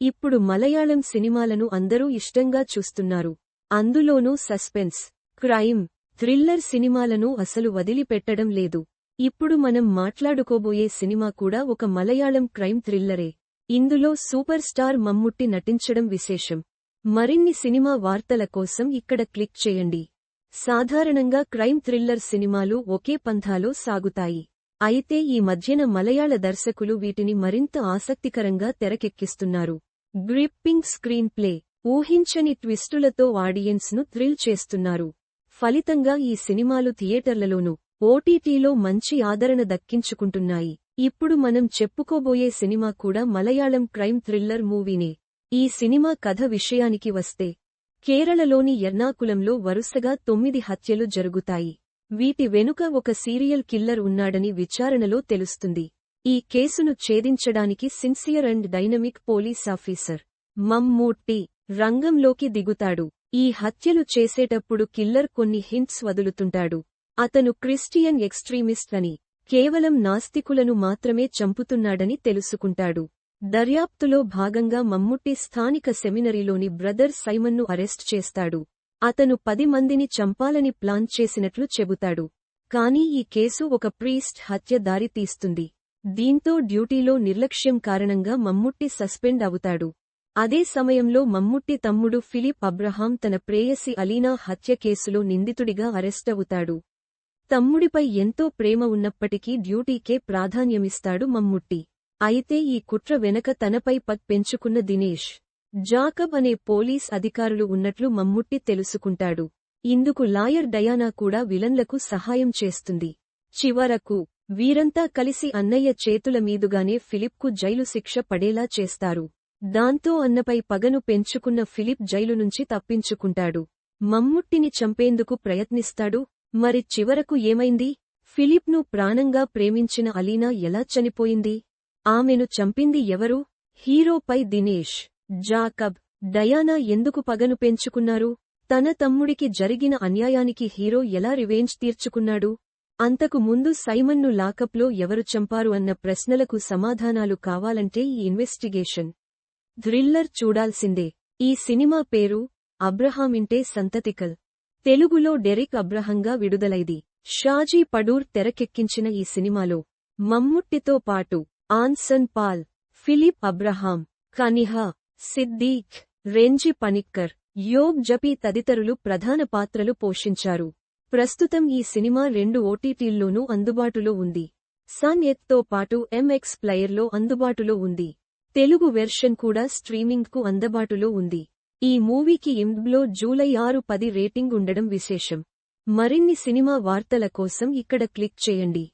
ఇప్పుడు మలయాళం సినిమాలను అందరూ ఇష్టంగా చూస్తున్నారు. అందులోనూ సస్పెన్స్ క్రైమ్ థ్రిల్లర్ సినిమాలను అసలు వదిలిపెట్టడం లేదు. ఇప్పుడు మనం మాట్లాడుకోబోయే సినిమా కూడా ఒక మలయాళం క్రైమ్ థ్రిల్లరే. ఇందులో సూపర్ స్టార్ మమ్ముట్టి నటించడం విశేషం. మరిన్ని సినిమా వార్తల కోసం ఇక్కడ క్లిక్ చేయండి. సాధారణంగా క్రైమ్ థ్రిల్లర్ సినిమాలు ఒకే పంథాలో సాగుతాయి. అయితే ఈ మధ్యన మలయాళ దర్శకులు వీటిని మరింత ఆసక్తికరంగా తెరకెక్కిస్తున్నారు. గ్రిప్పింగ్ స్క్రీన్ ప్లే ఊహించని ట్విస్టులతో ఆడియన్స్ను థ్రిల్ చేస్తున్నారు. ఫలితంగా ఈ సినిమాలు థియేటర్లలోనూ ఓటీటీలో మంచి ఆదరణ దక్కించుకుంటున్నాయి. ఇప్పుడు మనం చెప్పుకోబోయే సినిమా కూడా మలయాళం క్రైమ్ థ్రిల్లర్ మూవీనే. ఈ సినిమా కథ విషయానికి వస్తే కేరళలోని ఎర్నాకులంలో వరుసగా తొమ్మిది హత్యలు జరుగుతాయి. వీటి వెనుక ఒక సీరియల్ కిల్లర్ ఉన్నాడని విచారణలో తెలుస్తుంది. ఈ కేసును ఛేదించడానికి sincere and dynamic police officer Mammootty రంగంలోకి దిగుతాడు. ఈ హత్యలు చేసేటప్పుడు కిల్లర్ కొన్ని హింట్స్ వదులుతుంటాడు. అతను క్రిస్టియన్ ఎక్స్ట్రీమిస్ట్ అని కేవలం నాస్తికులను మాత్రమే చంపుతున్నాడని తెలుసుకుంటాడు. దర్యాప్తులో భాగంగా మమ్ముట్టి స్థానిక సెమినరీలోని బ్రదర్ సైమన్ను అరెస్ట్ చేస్తాడు. అతను పది మందిని చంపాలని ప్లాన్ చేసినట్లు చెబుతాడు. కానీ ఈ కేసు ఒక ప్రీస్ట్ హత్య దారితీస్తుంది దీంతో డ్యూటీలో నిర్లక్ష్యం కారణంగా మమ్ముట్టి సస్పెండ్ అవుతాడు. అదే సమయంలో మమ్ముట్టి తమ్ముడు ఫిలిప్ అబ్రహాం తన ప్రేయసి అలీనా హత్య కేసులో నిందితుడిగా అరెస్టవుతాడు తమ్ముడిపై ఎంతో ప్రేమ ఉన్నప్పటికీ డ్యూటీకే ప్రాధాన్యమిస్తాడు మమ్ముట్టి. అయితే ఈ కుట్ర వెనక తనపై పగ్ పెంచుకున్న దినేష్. జాకబ్ అనే పోలీస్ అధికారులు ఉన్నట్లు మమ్ముట్టి తెలుసుకుంటాడు. ఇందుకు లాయర్ డయానా కూడా విలన్లకు సహాయం చేస్తుంది. చివరకు వీరంతా కలిసి అన్నయ్య చేతుల మీదుగానే ఫిలిప్కు జైలు శిక్ష పడేలా చేస్తారు. దాంతో అన్నపై పగను పెంచుకున్న ఫిలిప్ జైలు నుంచి తప్పించుకుంటాడు. మమ్ముట్టిని చంపేందుకు ప్రయత్నిస్తాడు. మరి చివరకు ఏమైంది? ఫిలిప్ను ప్రాణంగా ప్రేమించిన అలీనా ఎలా చనిపోయింది? ఆమెను చంపింది ఎవరు? హీరోపై దినేష్ జాకబ్ డయానా ఎందుకు పగను పెంచుకున్నారు? తన తమ్ముడికి జరిగిన అన్యాయానికి హీరో ఎలా రివెంజ్ తీర్చుకున్నాడు? అంతకు ముందు సైమన్ను లాకప్లో ఎవరు చంపారు అన్న ప్రశ్నలకు సమాధానాలు కావాలంటే ఈ ఇన్వెస్టిగేషన్ థ్రిల్లర్ చూడాల్సిందే. ఈ సినిమా పేరు అబ్రహామింటే సంతతికల్. తెలుగులో డెరిక్ అబ్రహంగా విడుదలైది. షాజీ పడూర్ తెరకెక్కించిన ఈ సినిమాలో మమ్ముట్టితో పాటు ఆన్సన్ పాల్ ఫిలిప్ అబ్రహాం కనిహా సిద్దీక్ రెంజి పనిక్కర్ యోగ్ జపి తదితరులు ప్రధాన పాత్రలు పోషించారు. ప్రస్తుతం ఈ సినిమా రెండు ఓటీటీల్లోనూ అందుబాటులో ఉంది. సన్ ఎత్తో పాటు ఎంఎక్స్ ప్లేయర్లో అందుబాటులో ఉంది. తెలుగు వెర్షన్ కూడా స్ట్రీమింగ్కు అందుబాటులో ఉంది. ఈ మూవీకి ఇంబ్లో జూలై ఆరు పది రేటింగ్ ఉండడం విశేషం. మరిన్ని సినిమా వార్తల కోసం ఇక్కడ క్లిక్ చేయండి.